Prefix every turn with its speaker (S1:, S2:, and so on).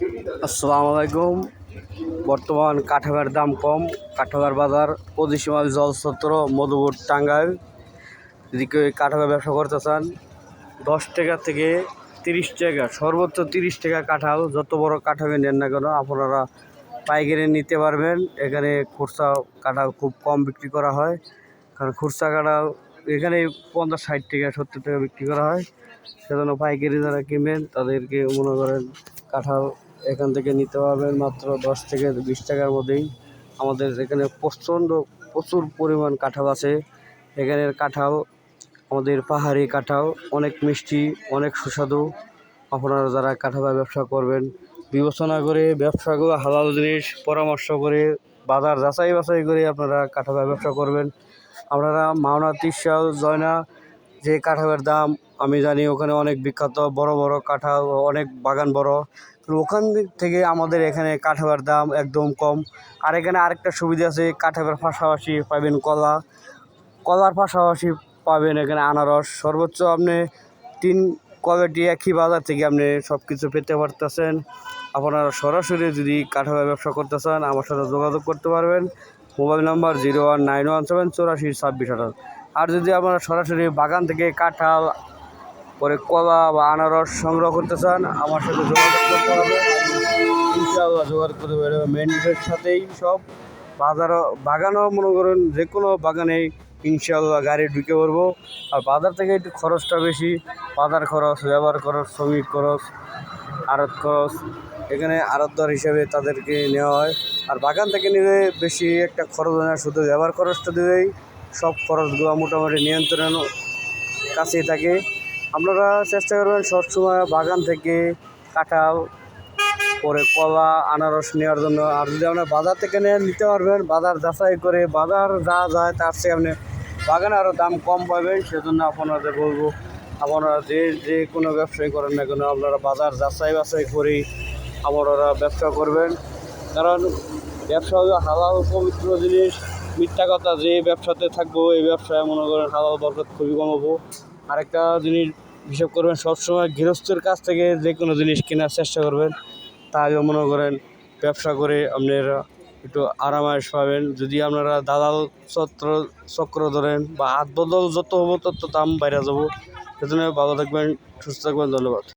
S1: আসসালামু আলাইকুম। বর্তমান কাঠাবার দাম কম। কাঠাবার বাজার পজিশমাল জলছত্র মধুপুর টাঙ্গাইল। যদি কেউ কাঠাবার ব্যবসা করতে চান, দশ টাকা থেকে তিরিশ টাকা, সর্বোচ্চ তিরিশ টাকা কাঁঠাল, যত বড় কাঠাবে নেন না কেন, আপনারা পাইকারি নিতে পারবেন। এখানে খুচরা কাঁঠাল খুব কম বিক্রি করা হয়। কারণ খুচরা কাঁঠাল এখানে পঞ্চাশ, ষাট টাকা, সত্তর টাকা বিক্রি করা হয়। সেজন্য পাইকারি যারা কিনবেন তাদেরকে মনে করেন কাঁঠাল এখান থেকে নিতে পারবেন মাত্র দশ থেকে বিশ টাকার মধ্যেই। আমাদের এখানে প্রচণ্ড, প্রচুর পরিমাণ কাঁঠাল আছে। এখানের কাঁঠাল, আমাদের পাহাড়ি কাঁঠাল, অনেক মিষ্টি, অনেক সুস্বাদু। আপনারা যারা কাঁঠালের ব্যবসা করবেন, বিবেচনা করে ব্যবসাগুলো হালাল জিনিস, পরামর্শ করে, বাজার যাচাই বাছাই করে আপনারা কাঁঠালের ব্যবসা করবেন। আপনারা মাওনা, তিরশাল, জয়না যে কাঁঠালের দাম, আমি জানি ওখানে অনেক বিখ্যাত, বড় বড় কাঁঠাল, অনেক বাগান বড়। ওখান থেকে আমাদের এখানে কাঁঠালের দাম একদম কম। আর এখানে আরেকটা সুবিধা আছে, কাঁঠালের পাশাপাশি পাবেন কলা। কলার পাশাপাশি পাবেন এখানে আনারস। সর্বোচ্চ আপনি তিন কোয়ালিটি একই বাজার থেকে আপনি সব কিছু পেতে পারতেছেন। আপনারা সরাসরি যদি কাঁঠালের ব্যবসা করতে চান, আমার সাথে যোগাযোগ করতে পারবেন। Mobile number zero one nine one seven চৌরাশি ছাব্বিশ আঠারো আর যদি আপনারা সরাসরি বাগান থেকে কাঁঠাল, পরে কলা বা আনারস সংগ্রহ করতে চান, আমার সাথে যোগাযোগ করতে হবে। ইনশাআল্লাহ যোগাযোগ করতে পারবে মেন গেটের সাথেই সব। বাজারও, বাগানও মনে করেন যে কোনো বাগানেই ইনশাআল্লাহ গাড়ি ঢুকে পড়ব। আর বাজার থেকে একটু খরচটা বেশি। বাজার খরচ, ব্যবহার খরচ, শ্রমিক খরচ, আড়ত খরচ, এখানে আড়তদার হিসেবে তাদেরকে নেওয়া হয়। আর বাগান থেকে নিলে বেশি একটা খরচ হয় না, শুধু ব্যবহার খরচটা দিলেই সব খরচগুলো মোটামুটি নিয়ন্ত্রণ কাছেই থাকে। আপনারা চেষ্টা করবেন সবসময় বাগান থেকে কাঁঠাল, পরে কলা, আনারস নেওয়ার জন্য। আর যদি আপনার বাজার থেকে নেন নিতে পারবেন, বাজার যাচাই করে বাজার যা যায় তার চেয়ে আপনি বাগানে আরও দাম কম পাবেন। সেজন্য আপনাদের বলব, আপনারা যে যে কোনো ব্যবসায়ী করেন না কেন, আপনারা বাজার যাচাই বাছাই করেই আপনারা ব্যবসা করবেন। কারণ ব্যবসা হলো হালাল পবিত্র জিনিস। মিথ্যা কথা, যে ব্যবসাতে থাকব, এই ব্যবসায় মনে করেন হালাল বরকত খুবই কমাবো আরেকটা জিনিস হিসাব করবেন, সবসময় গৃহস্থের কাছ থেকে যে কোনো জিনিস কেনার চেষ্টা করবেন। তাহলে মনে করেন ব্যবসা করে আপনারা একটু আরামায়েশ পাবেন। যদি আপনারা দালাল চক্র চক্র ধরেন বা হাত বদল যত হব তত দাম বাইরে যাব। সেজন্য ভালো থাকবেন, সুস্থ থাকবেন, ধন্যবাদ।